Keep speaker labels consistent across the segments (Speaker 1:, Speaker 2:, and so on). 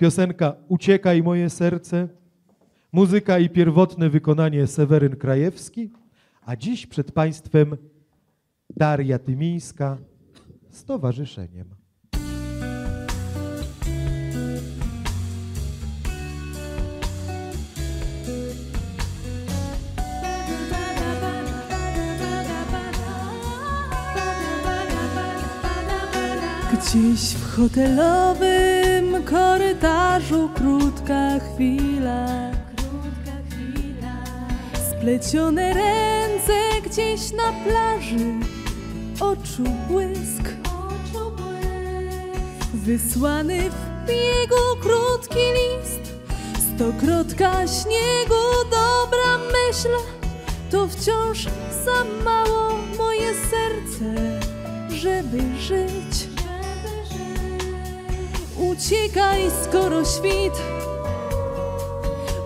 Speaker 1: Piosenka Uciekaj moje serce, muzyka i pierwotne wykonanie Seweryn Krajewski, a dziś przed Państwem Daria Tymińska z towarzyszeniem.
Speaker 2: Gdzieś w hotelowym korytarzu krótka chwila,
Speaker 3: Krótka chwila,
Speaker 2: splecione ręce gdzieś na plaży, oczu błysk,
Speaker 3: oczu błysk.
Speaker 2: wysłany w biegu krótki list, stokrotka śniegu, dobra myśl, to wciąż za mało moje serce, żeby żyć. Uciekaj, skoro świt,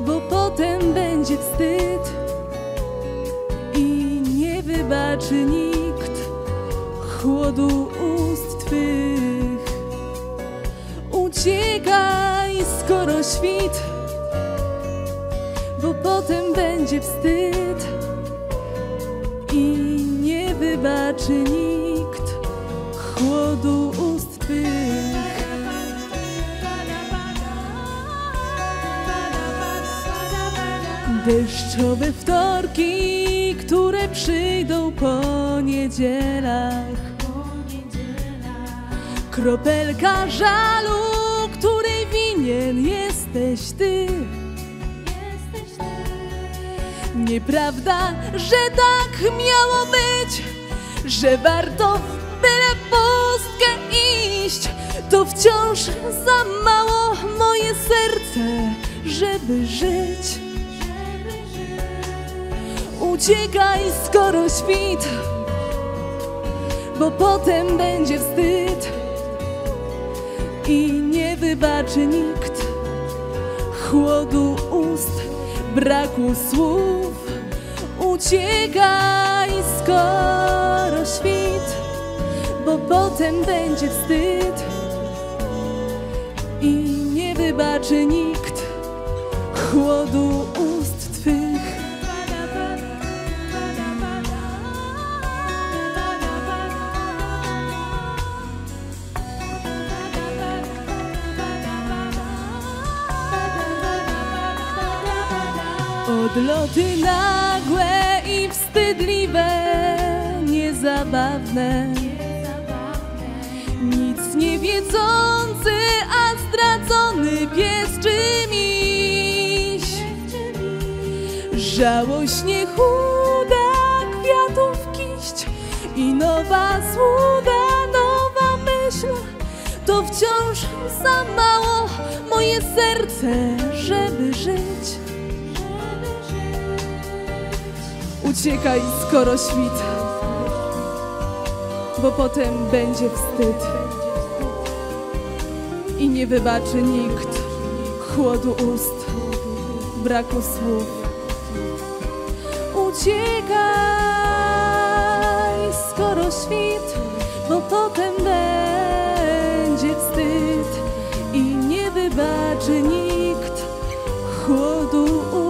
Speaker 2: bo potem będzie wstyd i nie wybaczy nikt chłodu ust twych. Uciekaj, skoro świt, bo potem będzie wstyd i nie wybaczy nikt chłodu ust Deszczowe wtorki, które przyjdą po niedzielach. Kropelka żalu, której winien jesteś ty. Nieprawda, że tak miało być, że warto byle pustkę iść. To wciąż za mało moje serce, żeby żyć. Uciekaj, skoro świt, bo potem będzie wstyd i nie wybaczy nikt chłodu ust, braku słów. Uciekaj, skoro świt, bo potem będzie wstyd i nie wybaczy nikt chłodu Odloty nagłe i wstydliwe, niezabawne, nic nie wiedzący, a zdradzony pies czy miś. Żałośnie chuda kwiatów kiść i nowa złuda, nowa myśl, to wciąż za mało moje serce, żeby żyć. Uciekaj, skoro świt, bo potem będzie wstyd i nie wybaczy nikt chłodu ust, braku słów. Uciekaj, skoro świt, bo potem będzie wstyd i nie wybaczy nikt chłodu ust.